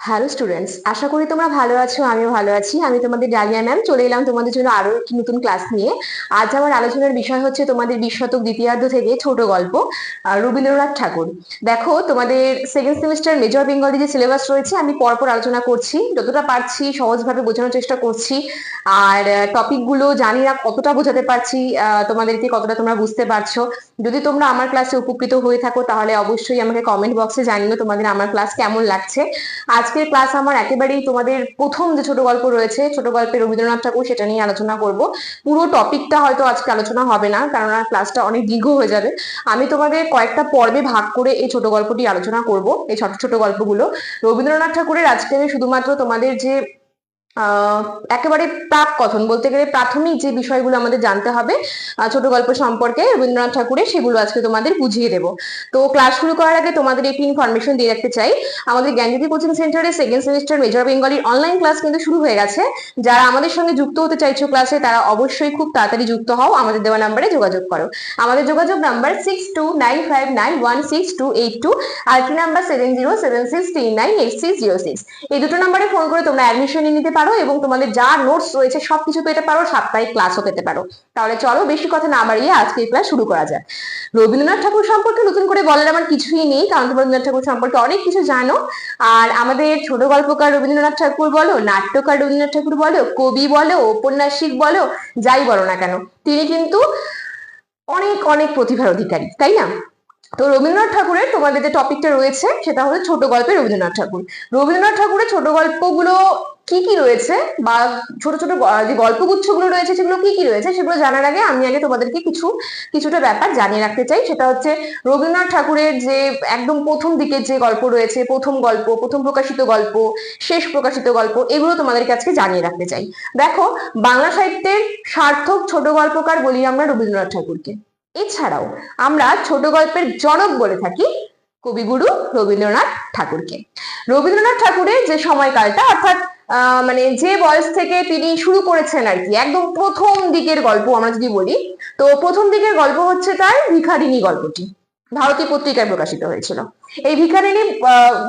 Hello students আশা করি তোমরা ভালো আছো, আমিও ভালো আছি। আমি তোমাদের ডালিয়া ম্যাম চলে এলাম তোমাদের জন্য আরও একটি নতুন ক্লাস নিয়ে। আজ আমার আলোচনার বিষয় হচ্ছে তোমাদের বিশ শতক দ্বিতীয়ার্ধ থেকে ছোট গল্প রবীন্দ্রনাথ ঠাকুর। দেখো, তোমাদের সেকেন্ড সেমিস্টার মেজর বেঙ্গলি যে সিলেবাস রয়েছে, আমি পরপর আলোচনা করছি। যতটা পারছি, সহজভাবে বোঝানোর চেষ্টা করছি। আর টপিকগুলো জানি না কতটা বোঝাতে পারছি তোমাদেরকে কতটা তোমরা বুঝতে পারছ। যদি তোমরা আমার ক্লাসে উপকৃত হয়ে থাকো, তাহলে অবশ্যই আমাকে কমেন্ট বক্সে জানিও তোমাদের আমার ক্লাস কেমন লাগছে। আজকের ক্লাস আমার একেবারেই তোমাদের প্রথম যে ছোট গল্প রয়েছে, ছোট গল্পে রবীন্দ্রনাথ ঠাকুর সেটা নিয়ে আলোচনা করব। পুরো টপিকটা হয়তো আজকে আলোচনা হবে না কারণ ক্লাসটা অনেক দীর্ঘ হয়ে যাবে। আমি তোমাদের কয়েকটা পর্বে ভাগ করে এই ছোট গল্পটি আলোচনা করব, এই ছোট ছোট গল্পগুলো। রবীন্দ্রনাথ ঠাকুরের আজকে আমি শুধুমাত্র তোমাদের যে একেবারে প্রাক কথন বলতে গেলে প্রাথমিক যে বিষয়গুলো আমাদের জানতে হবে ছোট গল্প সম্পর্কে রবীন্দ্রনাথ ঠাকুরের সেগুলো আজকে তোমাদের বুঝিয়ে দেব। তো ক্লাস শুরু করার আগে তোমাদের একটি ইনফরমেশন দিয়ে রাখতে চাই। আমাদের জ্ঞানজ্যোতি কোচিং সেন্টারে সেকেন্ড সেমিস্টার মেজর বেঙ্গলির অনলাইন ক্লাস কিন্তু শুরু হয়ে গেছে। যারা আমাদের সঙ্গে যুক্ত হতে চাইছো ক্লাসে তারা অবশ্যই খুব তাড়াতাড়ি যুক্ত হও, আমাদের দেওয়া নাম্বারে যোগাযোগ করো। আমাদের যোগাযোগ number six two nine five nine one six two eight two আর কি number seven zero seven six three nine eight six zero six এই দুটো নাম্বারে ফোন করে তোমরা অ্যাডমিশন নিতে পারো এবং তোমাদের যা নোটস রয়েছে সবকিছু পেতে পারো, সাপ্তাহিক ক্লাসও পেতে পারো। তাহলে চলো বেশি কথা না বাড়িয়ে আজকে ক্লাস শুরু করা যায় রবীন্দ্রনাথ ঠাকুর সম্পর্কে নতুন করে বলার আমার কিছুই নেই, কারণ রবীন্দ্রনাথ ঠাকুর সম্পর্কে অনেক কিছু জানো। আর আমাদের ছোট গল্পকার রবীন্দ্রনাথ ঠাকুর বলো, নাট্যকার রবীন্দ্রনাথ ঠাকুর বলো, কবি বলো ঔপন্যাসিক বলো, যাই বলো না কেন, তিনি কিন্তু অনেক অনেক প্রতিভার অধিকারী, তাই না? তো রবীন্দ্রনাথ ঠাকুরের তোমাদের যে টপিকটা রয়েছে, সেটা হলো ছোট গল্পে রবীন্দ্রনাথ ঠাকুর। রবীন্দ্রনাথ ঠাকুরের ছোট গল্পগুলো কি কি রয়েছে? বা ছোট ছোট যে গল্পগুচ্ছগুলো রয়েছে, সেগুলো কি কি রয়েছে? সেগুলো জানার আগে আমি আগে তোমাদেরকে কিছু, কিছুটা ব্যাপার জানিয়ে রাখতে চাই। সেটা হচ্ছে রবীন্দ্রনাথ ঠাকুরের যে একদম প্রথম দিকের যে গল্প রয়েছে, প্রথম গল্প, প্রথম প্রকাশিত গল্প, শেষ প্রকাশিত গল্প, এগুলো তোমাদেরকে আজকে জানিয়ে রাখতে চাই। দেখো, বাংলা সাহিত্যের সার্থক ছোট গল্পকার বলি আমরা রবীন্দ্রনাথ ঠাকুরকে। এছাড়াও আমরা ছোট গল্পের জনক বলে থাকি কবিগুরু রবীন্দ্রনাথ ঠাকুরকে। রবীন্দ্রনাথ ঠাকুরের যে সময়কালটা, অর্থাৎ মানে যে বয়স থেকে তিনি শুরু করেছেন আর কি, একদম প্রথম দিকের গল্প আমরা যদি বলি, তো প্রথম দিকের গল্প হচ্ছে তার ভিখারিণী গল্পটি, ভারতী পত্রিকায় প্রকাশিত হয়েছিল। এই ভিখারিণী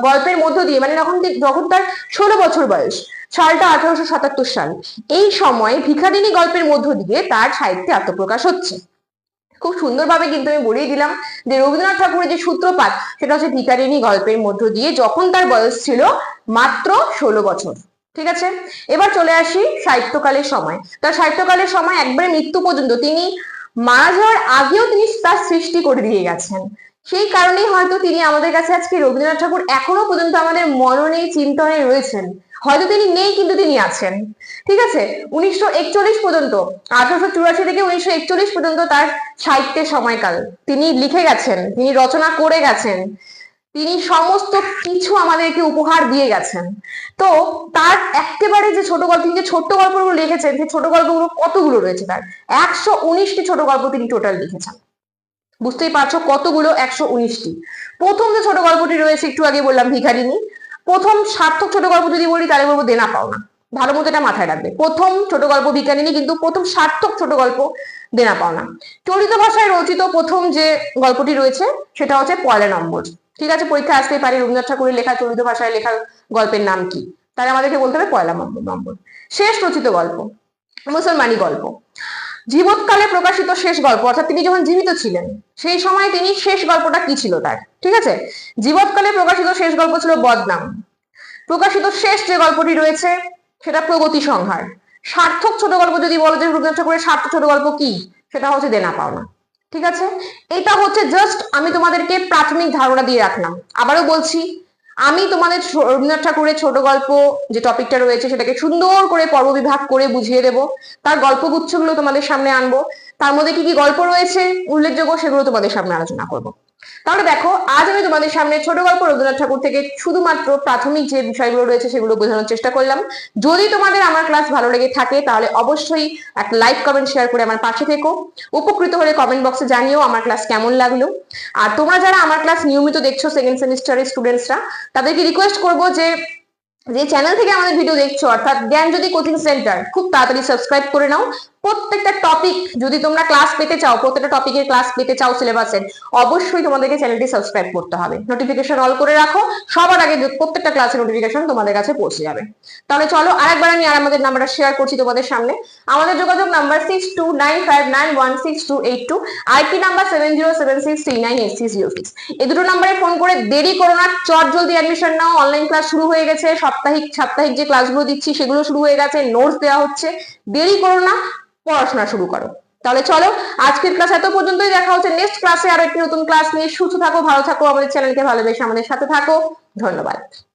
গল্পের মধ্য দিয়ে মানে যখন যখন তার ষোলো বছর বয়স, সালটা আঠারোশো সাতাত্তর সাল, এই সময় ভিখারিণী গল্পের মধ্য দিয়ে তার সাহিত্যে আত্মপ্রকাশ হচ্ছে। খুব সুন্দরভাবে কিন্তু আমি বলেই দিলাম যে রবীন্দ্রনাথ ঠাকুরের যে সূত্রপাত, সেটা হচ্ছে ভিকারিণী গল্পের মধ্য দিয়ে যখন তার বয়স ছিল মাত্র ষোলো বছর। ঠিক আছে? এবার চলে আসি সাহিত্যকালের সময়। তার সাহিত্যকালের সময় একবারে মৃত্যু পর্যন্ত তিনি মারা যাওয়ার আগেও তিনি তার সৃষ্টি করে দিয়ে গেছেন। সেই কারণেই হয়তো তিনি আমাদের কাছে আজকে রবীন্দ্রনাথ ঠাকুর এখনও পর্যন্ত আমাদের মননে, চিন্তনে রয়েছেন। হয়তো তিনি নেই, কিন্তু তিনি আছেন। ঠিক আছে? উনিশশো একচল্লিশ পর্যন্ত, আঠারোশো চুরাশি থেকে উনিশশো একচল্লিশ পর্যন্ত তার সাহিত্যের সময়কাল তিনি লিখে গেছেন, তিনি রচনা করে গেছেন। তিনি সমস্ত কিছু আমাদেরকে উপহার দিয়ে গেছেন। তো তার একেবারে যে ছোট গল্প, তিনি যে ছোট্ট গল্পগুলো লিখেছেন, সেই ছোট গল্পগুলো, কতগুলো রয়েছে তার? একশো উনিশটি ছোট গল্প তিনি টোটাল লিখেছেন। বুঝতেই পারছ কতগুলো? একশো উনিশটি। প্রথম যে ছোট গল্পটি রয়েছে, একটু আগে বললাম ভিখারিনী, প্রথম সার্থক ছোট গল্প যদি বলি, তাহলে বলব দেনা পাওনা। ভালো মতো এটা মাথায় রাখবে। প্রথম ছোট গল্প ভিখারিনী, কিন্তু প্রথম সার্থক ছোট গল্প দেনা পাওনা। চলিত ভাষায় রচিত প্রথম যে গল্পটি রয়েছে, সেটা হচ্ছে পয়লা নম্বর। ঠিক আছে পরীক্ষা আসতেই পারে। রবীন্দ্রনাথ ঠাকুরের লেখা, চলিত ভাষায় লেখা গল্পের নাম কি? তাহলে আমাদেরকে বলতে হবে পয়লা নম্বর শেষ রচিত গল্প, মুসলমানি গল্প। জীবৎকালে প্রকাশিত শেষ গল্প, অর্থাৎ তিনি যখন জীবিত ছিলেন, সেই সময় তিনি শেষ গল্পটা কি ছিল তার? ঠিক আছে? জীবৎকালে প্রকাশিত শেষ গল্প ছিল বদনাম। প্রকাশিত শেষ যে গল্পটি রয়েছে, সেটা প্রগতি সংহার। সার্থক ছোট গল্প যদি বলো যে রবীন্দ্রনাথ ঠাকুরের সার্থক ছোট গল্প কি? সেটা হচ্ছে দেনা পাওনা। ঠিক আছে? এটা হচ্ছে জাস্ট আমি তোমাদেরকে প্রাথমিক ধারণা দিয়ে রাখলাম। আবারও বলছি, আমি তোমাদের রবীন্দ্রনাথ ঠাকুরের ছোট গল্প যে টপিকটা রয়েছে সেটাকে সুন্দর করে পর্ব বিভাগ করে বুঝিয়ে দেব। তার গল্পগুচ্ছগুলো তোমাদের সামনে আনব। তার মধ্যে কি কি গল্প রয়েছে, উল্লেখযোগ্য সেগুলো তোমাদের সামনে আলোচনা করব। তাহলে দেখো, আজ আমি তোমাদের সামনে ছোট গল্প রবীন্দ্রনাথ ঠাকুর থেকে শুধুমাত্র প্রাথমিক যে বিষয়গুলো রয়েছে সেগুলো বোঝানোর চেষ্টা করলাম। যদি তোমাদের আমার ক্লাস ভালো লেগে থাকে, তাহলে অবশ্যই একটা লাইক কমেন্ট শেয়ার করে আমার পাশে থেকো। উপকৃত হলে কমেন্ট বক্সে জানিও আমার ক্লাস কেমন লাগল। আর তোমরা যারা আমার ক্লাস নিয়মিত দেখছ সেকেন্ড সেমিস্টারের স্টুডেন্টসরা তাদেরকে রিকোয়েস্ট করব যে যে চ্যানেল থেকে আমাদের ভিডিও দেখছ, অর্থাৎ জ্ঞান যদি কোচিং সেন্টার খুব তাড়াতাড়ি সাবস্ক্রাইব করে নাও। প্রত্যেকটা টপিক যদি তোমরা ক্লাস পেতে চাও, প্রত্যেকটা টপিকের ক্লাস পেতে চাও সিলেবাসের অবশ্যই তোমাদেরকে চ্যানেলটি সাবস্ক্রাইব করতে হবে। নোটিফিকেশন অল করে রাখো, সবার আগে প্রত্যেকটা ক্লাসের নোটিফিকেশন তোমাদের কাছে পৌঁছে যাবে। তাহলে চলো, আরেকবার আমি আর আমাদের নাম্বারটা শেয়ার করছি তোমাদের সামনে। আমাদের যোগাযোগ number six two nine five nine one six two eight two IP number seven zero seven six three nine eight six zero six এই দুটো নাম্বারে ফোন করে দেরি করো না, চট জলদি অ্যাডমিশন নাও অনলাইন ক্লাস শুরু হয়ে গেছে, সাপ্তাহিক সাপ্তাহিক যে ক্লাসগুলো দিচ্ছি সেগুলো শুরু হয়ে গেছে নোটস দেওয়া হচ্ছে। দেরি করো না পড়াশোনা শুরু করো। তাহলে চলো, আজকের ক্লাস এত পর্যন্তই, দেখা হচ্ছে নেক্সট ক্লাসে আরও একটি নতুন ক্লাস নিয়ে। সুস্থ থাকো, ভালো থাকো, আমাদের চ্যানেলকে ভালোবেসে আমাদের সাথে থাকো। ধন্যবাদ।